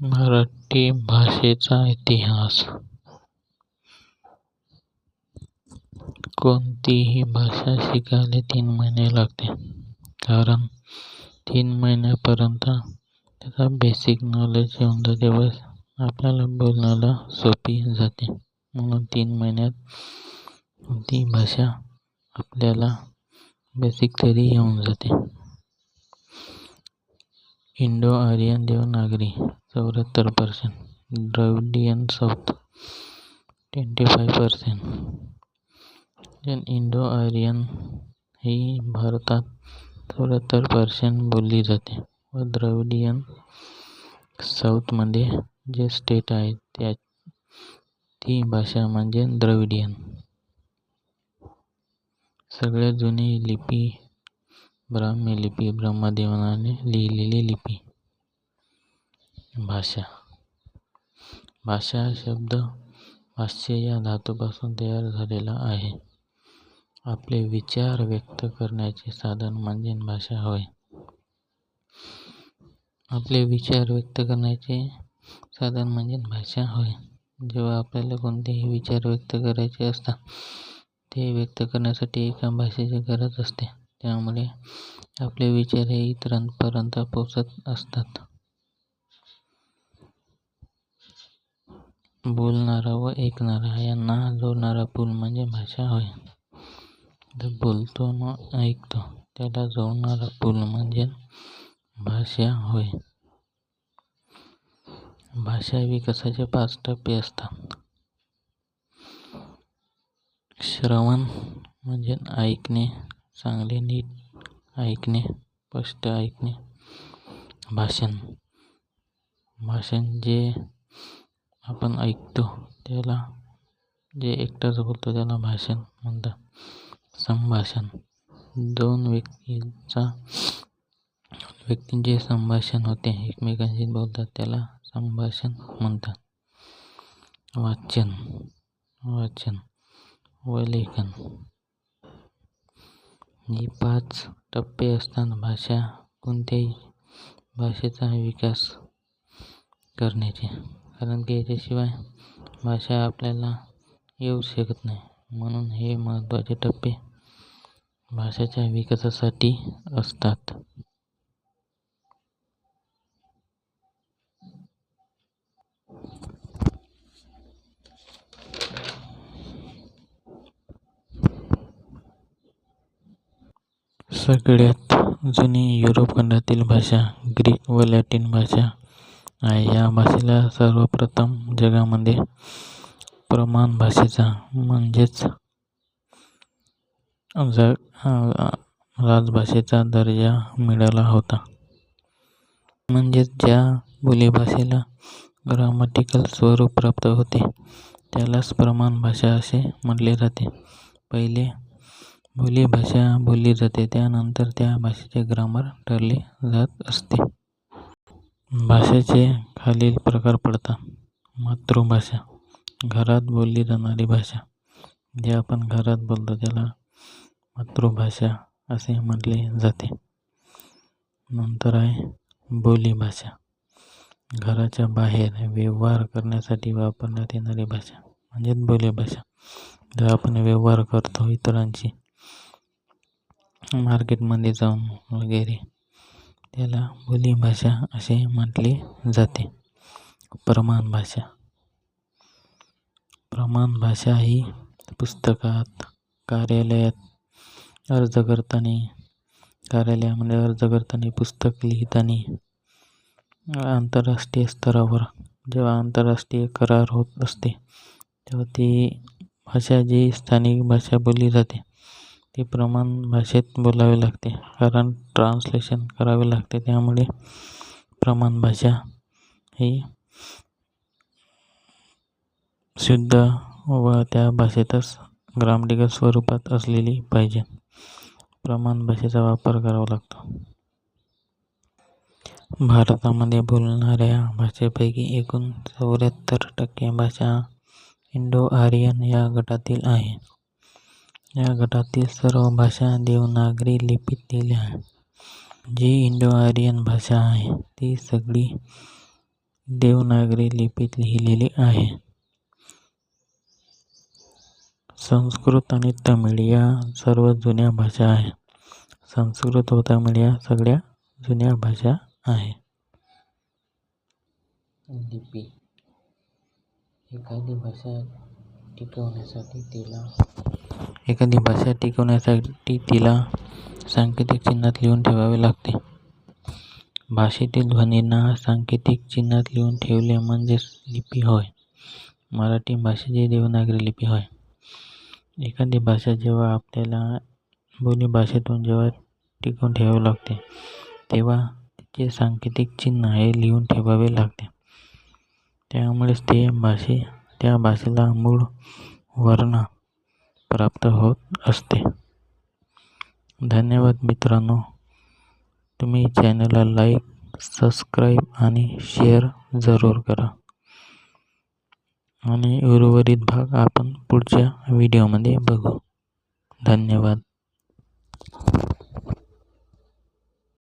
मराठी भाषेचा इतिहास. कोणतीही भाषा शिकायला तीन महिने लागते. कारण तीन महिन्यापर्यंत त्याचा बेसिक नॉलेज येऊन जाते व आपल्याला बोलण्याला सोपी जाते. म्हणून तीन महिन्यात ती भाषा आपल्याला बेसिक तरी येऊन जाते. इंडो आर्यन देवनागरी चौऱ्याहत्तर percent Dravidian south twenty five percent Indo Aryan ही भारतात चौऱ्याहत्तर पर्सेंट बोलली जाते. व द्रविडियन साउथ साऊथमध्ये जे स्टेट आहे, त्या ती भाषा म्हणजे द्रविडियन सगळ्यात जुनी लिपी ब्राह्मी लिपी ब्रह्मदेवाने लिहिलेली लिपी. भाषा भाषा हा शब्द भाष्य या धातूपासून तयार झालेला आहे. आपले विचार व्यक्त करण्याचे साधन म्हणजे भाषा होय. आपले विचार व्यक्त करण्याचे साधन म्हणजे भाषा होय. जेव्हा आपल्याला कोणतेही विचार व्यक्त करायचे असतात ते व्यक्त करण्यासाठी एका भाषेची गरज असते. त्यामुळे आपले विचार हे इतरांपर्यंत पोचत असतात. बोलणारा व ऐकणारा यांना जोडणारा पूल म्हणजे भाषा होय. जो बोलतो न ऐकतो त्याला जोडणारा पूल म्हणजे भाषा होय. भाषा विकासाचे पाच टप्पे असतात. श्रवण म्हणजे ऐकणे चांगले नीट ऐकणे स्पष्ट ऐकणे. भाषण. भाषण जे आपण ऐकतो त्याला जे एकटाच बोलतो त्याला भाषण म्हणतात. संभाषण. दोन व्यक्तींचा व्यक्तींचे संभाषण होते एकमेकांशी बोलतात त्याला संभाषण म्हणतात. वाचन. वाचन. व लेखन. ही पाच टप्पे असतात भाषा कोणत्याही भाषेचा विकास करण्याचे. कारण की याच्याशिवाय भाषा आपल्याला येऊ शकत नाही. म्हणून हे महत्त्वाचे टप्पे भाषेच्या विकासासाठी असतात. सगळ्यात जुनी युरोप खंडातील भाषा ग्रीक व लॅटिन भाषा आहे. या भाषेला सर्वप्रथम जगामध्ये प्रमाण भाषेचा म्हणजेच जग राजभाषेचा दर्जा मिळाला होता. म्हणजेच ज्या बोलीभाषेला ग्रामटिकल स्वरूप प्राप्त होते त्यालाच प्रमाण भाषा असे म्हटले जाते. पहिले बोलीभाषा बोलली जाते. त्यानंतर त्या भाषेचे ग्रामर ठरले जात असते. भाषेचे खालील प्रकार पडतात. मातृभाषा घरात बोलली जाणारी भाषा जे आपण घरात बोलतो त्याला मातृभाषा असे म्हटले जाते. नंतर आहे बोलीभाषा घराच्या बाहेर व्यवहार करण्यासाठी वापरण्यात येणारी भाषा म्हणजेच बोलीभाषा जर आपण व्यवहार करतो इतरांशी मार्केटमध्ये जाऊन वगैरे त्याला बोलीभाषा असे म्हटले जाते. प्रमाण भाषा. प्रमाण भाषा ही पुस्तकात कार्यालयात अर्ज करताना कार्यालयामध्ये अर्ज करताना पुस्तक लिहिताना आंतरराष्ट्रीय स्तरावर जेव्हा आंतरराष्ट्रीय करार होत असते तेव्हा ती भाषा जी स्थानिक भाषा बोलली जाते. ती प्रमाण भाषेत बोलावे लागते. कारण ट्रान्सलेशन करावे लागते. त्यामुळे प्रमाण भाषा ही शुद्ध व त्या भाषेतच ग्रामटिकल स्वरूपात असलेली पाहिजे. प्रमाण भाषेचा वापर करावा लागतो. भारतामध्ये बोलणाऱ्या भाषेपैकी एकूण चौऱ्याहत्तर टक्के भाषा इंडो आर्यन या गटातील आहे. या गटातील सर्व भाषा देवनागरी लिपीत लिहिल्या आहेत जी इंडो आर्यन भाषा आहे ती सगळी देवनागरी लिपीत लिहिलेली आहे। संस्कृत आणि तमिळ या सर्व जुन्या भाषा आहे। संस्कृत व तमिळ या सगळ्या जुन्या भाषा आहे। लिपी, एखादी भाषा टिकवण्यासाठी तिला एखादी भाषा टिकवण्यासाठी तिला सांकेतिक चिन्हात लिहून ठेवावे लागते. भाषेतील ध्वनींना सांकेतिक चिन्हात लिहून ठेवले म्हणजेच लिपी होय. मराठी भाषेची देवनागरी लिपी होय. एखादी भाषा जेव्हा आपल्याला बोली भाषेतून जेव्हा टिकवून ठेवावे लागते तेव्हा तिचे सांकेतिक चिन्ह हे लिहून ठेवावे लागते. त्यामुळेच ते भाषे त्या भाषेला मूळ वर्ण प्राप्त होत असते. धन्यवाद मित्रांनो. तुम्ही चॅनलला लाईक सबस्क्राईब आणि शेअर जरूर करा. आणि उर्वरित भाग आपण पुढच्या व्हिडिओमध्ये बघू. धन्यवाद.